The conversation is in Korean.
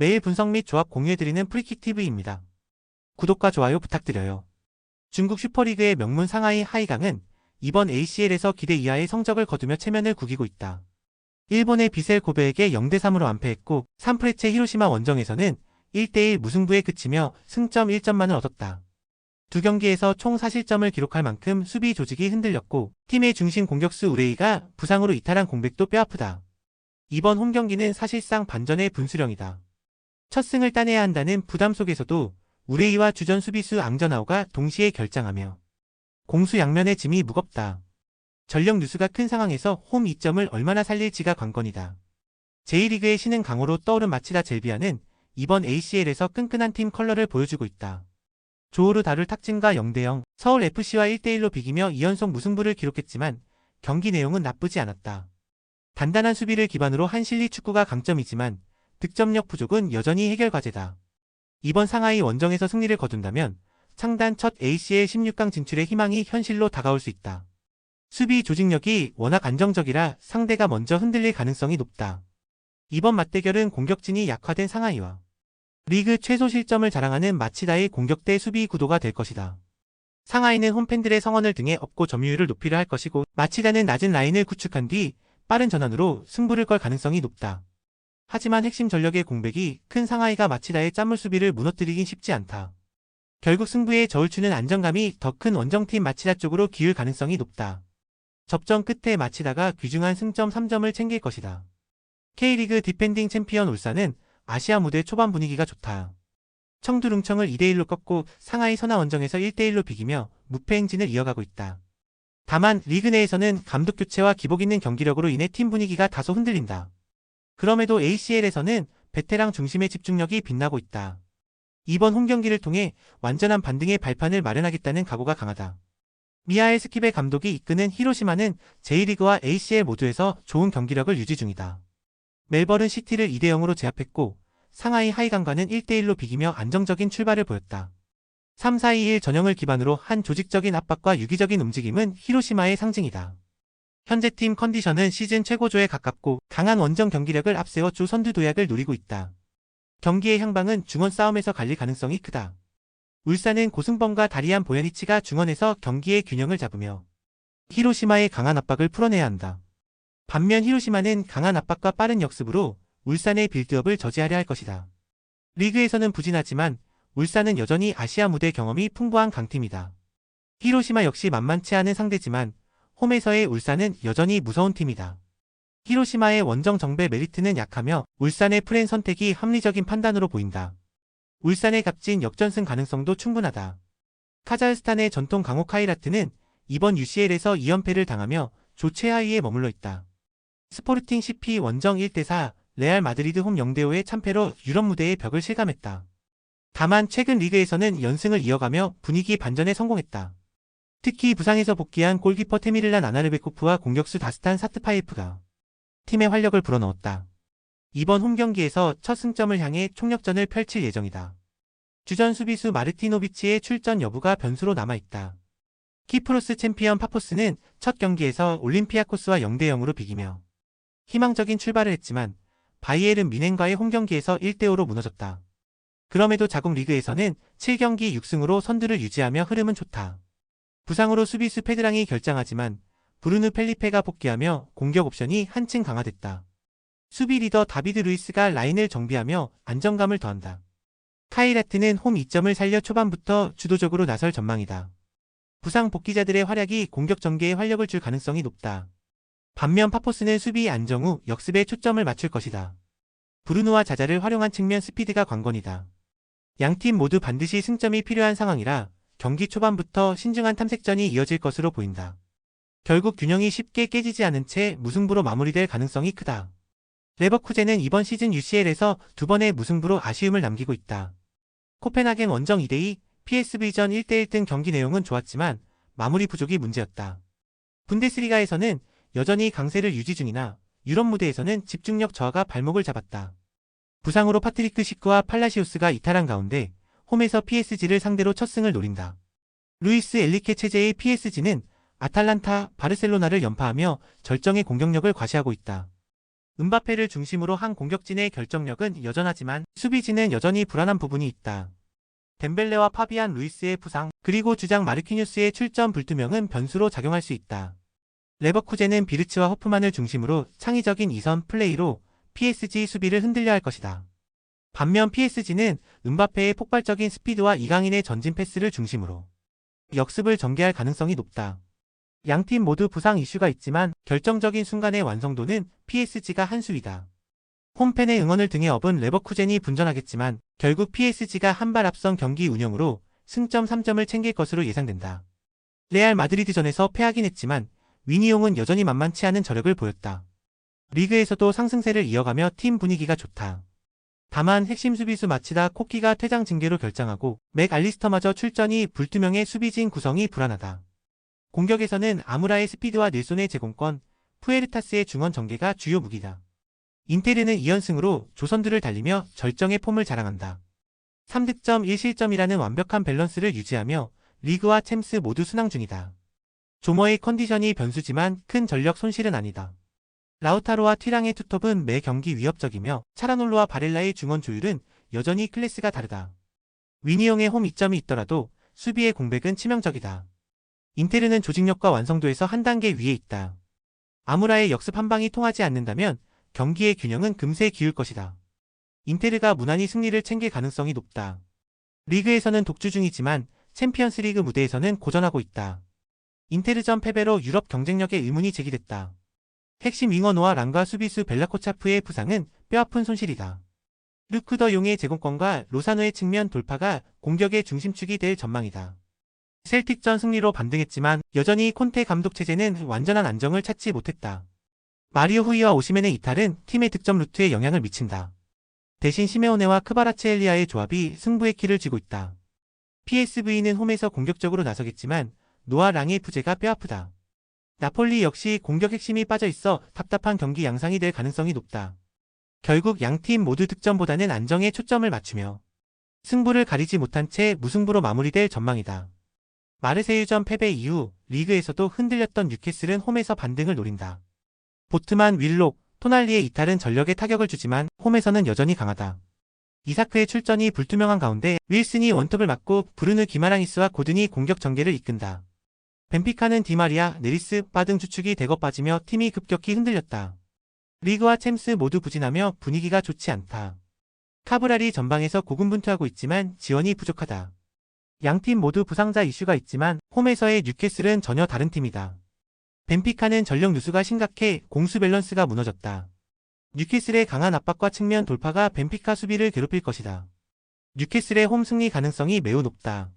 매일 분석 및 조합 공유해드리는 프리킥TV입니다. 구독과 좋아요 부탁드려요. 중국 슈퍼리그의 명문 상하이 하이강은 이번 ACL에서 기대 이하의 성적을 거두며 체면을 구기고 있다. 일본의 비셀 고베에게 0대3으로 완패했고 산프레체 히로시마 원정에서는 1대1 무승부에 그치며 승점 1점만을 얻었다. 두 경기에서 총 4실점을 기록할 만큼 수비 조직이 흔들렸고 팀의 중심 공격수 우레이가 부상으로 이탈한 공백도 뼈아프다. 이번 홈 경기는 사실상 반전의 분수령이다. 첫 승을 따내야 한다는 부담 속에서도 우레이와 주전 수비수 앙전하오가 동시에 결장하며 공수 양면의 짐이 무겁다. 전력 누수가 큰 상황에서 홈 2점을 얼마나 살릴지가 관건이다. 제1리그의 신흥 강호로 떠오른 마치다 젤비아는 이번 ACL에서 끈끈한 팀 컬러를 보여주고 있다. 조호르 다룰 탁진과 0대0, 서울 FC와 1대1로 비기며 2연속 무승부를 기록했지만 경기 내용은 나쁘지 않았다. 단단한 수비를 기반으로 한 실리 축구가 강점이지만 득점력 부족은 여전히 해결 과제다. 이번 상하이 원정에서 승리를 거둔다면 창단 첫 ACL 16강 진출의 희망이 현실로 다가올 수 있다. 수비 조직력이 워낙 안정적이라 상대가 먼저 흔들릴 가능성이 높다. 이번 맞대결은 공격진이 약화된 상하이와 리그 최소 실점을 자랑하는 마치다의 공격대 수비 구도가 될 것이다. 상하이는 홈팬들의 성원을 등에 업고 점유율을 높이려 할 것이고 마치다는 낮은 라인을 구축한 뒤 빠른 전환으로 승부를 걸 가능성이 높다. 하지만 핵심 전력의 공백이 큰 상하이가 마치다의 짠물 수비를 무너뜨리긴 쉽지 않다. 결국 승부에 저울추는 안정감이 더 큰 원정팀 마치다 쪽으로 기울 가능성이 높다. 접전 끝에 마치다가 귀중한 승점 3점을 챙길 것이다. K리그 디펜딩 챔피언 울산은 아시아 무대 초반 분위기가 좋다. 청두릉청을 2대1로 꺾고 상하이 선화 원정에서 1대1로 비기며 무패 행진을 이어가고 있다. 다만 리그 내에서는 감독 교체와 기복 있는 경기력으로 인해 팀 분위기가 다소 흔들린다. 그럼에도 ACL에서는 베테랑 중심의 집중력이 빛나고 있다. 이번 홈 경기를 통해 완전한 반등의 발판을 마련하겠다는 각오가 강하다. 미하엘 스킵의 감독이 이끄는 히로시마는 J리그와 ACL 모두에서 좋은 경기력을 유지 중이다. 멜버른 시티를 2대0으로 제압했고 상하이 하이강과는 1대1로 비기며 안정적인 출발을 보였다. 3-4-2-1 전형을 기반으로 한 조직적인 압박과 유기적인 움직임은 히로시마의 상징이다. 현재 팀 컨디션은 시즌 최고조에 가깝고 강한 원정 경기력을 앞세워 주 선두 도약을 노리고 있다. 경기의 향방은 중원 싸움에서 갈릴 가능성이 크다. 울산은 고승범과 다리안 보야니치가 중원에서 경기의 균형을 잡으며 히로시마의 강한 압박을 풀어내야 한다. 반면 히로시마는 강한 압박과 빠른 역습으로 울산의 빌드업을 저지하려 할 것이다. 리그에서는 부진하지만 울산은 여전히 아시아 무대 경험이 풍부한 강팀이다. 히로시마 역시 만만치 않은 상대지만 홈에서의 울산은 여전히 무서운 팀이다. 히로시마의 원정 정배 메리트는 약하며 울산의 프랜 선택이 합리적인 판단으로 보인다. 울산의 값진 역전승 가능성도 충분하다. 카자흐스탄의 전통 강호 카이라트는 이번 UCL에서 2연패를 당하며 조최하위에 머물러 있다. 스포르팅 CP 원정 1대4, 레알 마드리드 홈 0대5의 참패로 유럽 무대의 벽을 실감했다. 다만 최근 리그에서는 연승을 이어가며 분위기 반전에 성공했다. 특히 부상에서 복귀한 골키퍼 테미를란 아나르베코프와 공격수 다스탄 사트파이프가 팀의 활력을 불어넣었다. 이번 홈 경기에서 첫 승점을 향해 총력전을 펼칠 예정이다. 주전 수비수 마르티노비치의 출전 여부가 변수로 남아있다. 키프로스 챔피언 파포스는 첫 경기에서 올림피아코스와 0대0으로 비기며 희망적인 출발을 했지만 바이에른 미넨과의 홈 경기에서 1대5로 무너졌다. 그럼에도 자국 리그에서는 7경기 6승으로 선두를 유지하며 흐름은 좋다. 부상으로 수비수 페드랑이 결장하지만 브루누 펠리페가 복귀하며 공격 옵션이 한층 강화됐다. 수비 리더 다비드 루이스가 라인을 정비하며 안정감을 더한다. 카이라트는 홈 2점을 살려 초반부터 주도적으로 나설 전망이다. 부상 복귀자들의 활약이 공격 전개에 활력을 줄 가능성이 높다. 반면 파포스는 수비 안정 후 역습에 초점을 맞출 것이다. 브루누와 자자를 활용한 측면 스피드가 관건이다. 양팀 모두 반드시 승점이 필요한 상황이라 경기 초반부터 신중한 탐색전이 이어질 것으로 보인다. 결국 균형이 쉽게 깨지지 않은 채 무승부로 마무리될 가능성이 크다. 레버쿠젠은 이번 시즌 UCL에서 두 번의 무승부로 아쉬움을 남기고 있다. 코펜하겐 원정 2대2, PSV전 1대1 등 경기 내용은 좋았지만 마무리 부족이 문제였다. 분데스리가에서는 여전히 강세를 유지 중이나 유럽 무대에서는 집중력 저하가 발목을 잡았다. 부상으로 파트리크 시크와 팔라시오스가 이탈한 가운데 홈에서 PSG를 상대로 첫 승을 노린다. 루이스 엘리케 체제의 PSG는 아탈란타, 바르셀로나를 연파하며 절정의 공격력을 과시하고 있다. 은바페를 중심으로 한 공격진의 결정력은 여전하지만 수비진은 여전히 불안한 부분이 있다. 덴벨레와 파비안 루이스의 부상, 그리고 주장 마르키뉴스의 출전 불투명은 변수로 작용할 수 있다. 레버쿠젠은 비르츠와 호프만을 중심으로 창의적인 이선 플레이로 PSG 수비를 흔들려 할 것이다. 반면 PSG는 은바페의 폭발적인 스피드와 이강인의 전진 패스를 중심으로 역습을 전개할 가능성이 높다. 양팀 모두 부상 이슈가 있지만 결정적인 순간의 완성도는 PSG가 한 수위다. 홈팬의 응원을 등에 업은 레버쿠젠이 분전하겠지만 결국 PSG가 한 발 앞선 경기 운영으로 승점 3점을 챙길 것으로 예상된다. 레알 마드리드전에서 패하긴 했지만 위니용은 여전히 만만치 않은 저력을 보였다. 리그에서도 상승세를 이어가며 팀 분위기가 좋다. 다만 핵심 수비수 마치다 코키가 퇴장 징계로 결장하고 맥 알리스터마저 출전이 불투명해 수비진 구성이 불안하다. 공격에서는 아무라의 스피드와 닐손의 제공권, 푸에르타스의 중원 전개가 주요 무기다. 인테르는 2연승으로 조선들을 달리며 절정의 폼을 자랑한다. 3득점 1실점이라는 완벽한 밸런스를 유지하며 리그와 챔스 모두 순항 중이다. 조머의 컨디션이 변수지만 큰 전력 손실은 아니다. 라우타로와 튀랑의 투톱은 매 경기 위협적이며 차라놀로와 바렐라의 중원 조율은 여전히 클래스가 다르다. 위니용의 홈 이점이 있더라도 수비의 공백은 치명적이다. 인테르는 조직력과 완성도에서 한 단계 위에 있다. 아무라의 역습 한 방이 통하지 않는다면 경기의 균형은 금세 기울 것이다. 인테르가 무난히 승리를 챙길 가능성이 높다. 리그에서는 독주 중이지만 챔피언스 리그 무대에서는 고전하고 있다. 인테르전 패배로 유럽 경쟁력에 의문이 제기됐다. 핵심 윙어 노아 랑과 수비수 벨라코차프의 부상은 뼈아픈 손실이다. 루크 더 용의 제공권과 로사노의 측면 돌파가 공격의 중심축이 될 전망이다. 셀틱전 승리로 반등했지만 여전히 콘테 감독 체제는 완전한 안정을 찾지 못했다. 마리오 후이와 오시멘의 이탈은 팀의 득점 루트에 영향을 미친다. 대신 시메오네와 크바라체엘리아의 조합이 승부의 키를 쥐고 있다. PSV는 홈에서 공격적으로 나서겠지만 노아 랑의 부재가 뼈아프다. 나폴리 역시 공격 핵심이 빠져 있어 답답한 경기 양상이 될 가능성이 높다. 결국 양팀 모두 득점보다는 안정에 초점을 맞추며 승부를 가리지 못한 채 무승부로 마무리될 전망이다. 마르세유전 패배 이후 리그에서도 흔들렸던 뉴캐슬은 홈에서 반등을 노린다. 보트만, 윌록, 토날리의 이탈은 전력에 타격을 주지만 홈에서는 여전히 강하다. 이사크의 출전이 불투명한 가운데 윌슨이 원톱을 맡고 브루누 기마랑이스와 고든이 공격 전개를 이끈다. 벤피카는 디마리아, 네리스, 바 등 주축이 대거 빠지며 팀이 급격히 흔들렸다. 리그와 챔스 모두 부진하며 분위기가 좋지 않다. 카브랄이 전방에서 고군분투하고 있지만 지원이 부족하다. 양팀 모두 부상자 이슈가 있지만 홈에서의 뉴캐슬은 전혀 다른 팀이다. 벤피카는 전력 누수가 심각해 공수 밸런스가 무너졌다. 뉴캐슬의 강한 압박과 측면 돌파가 벤피카 수비를 괴롭힐 것이다. 뉴캐슬의 홈 승리 가능성이 매우 높다.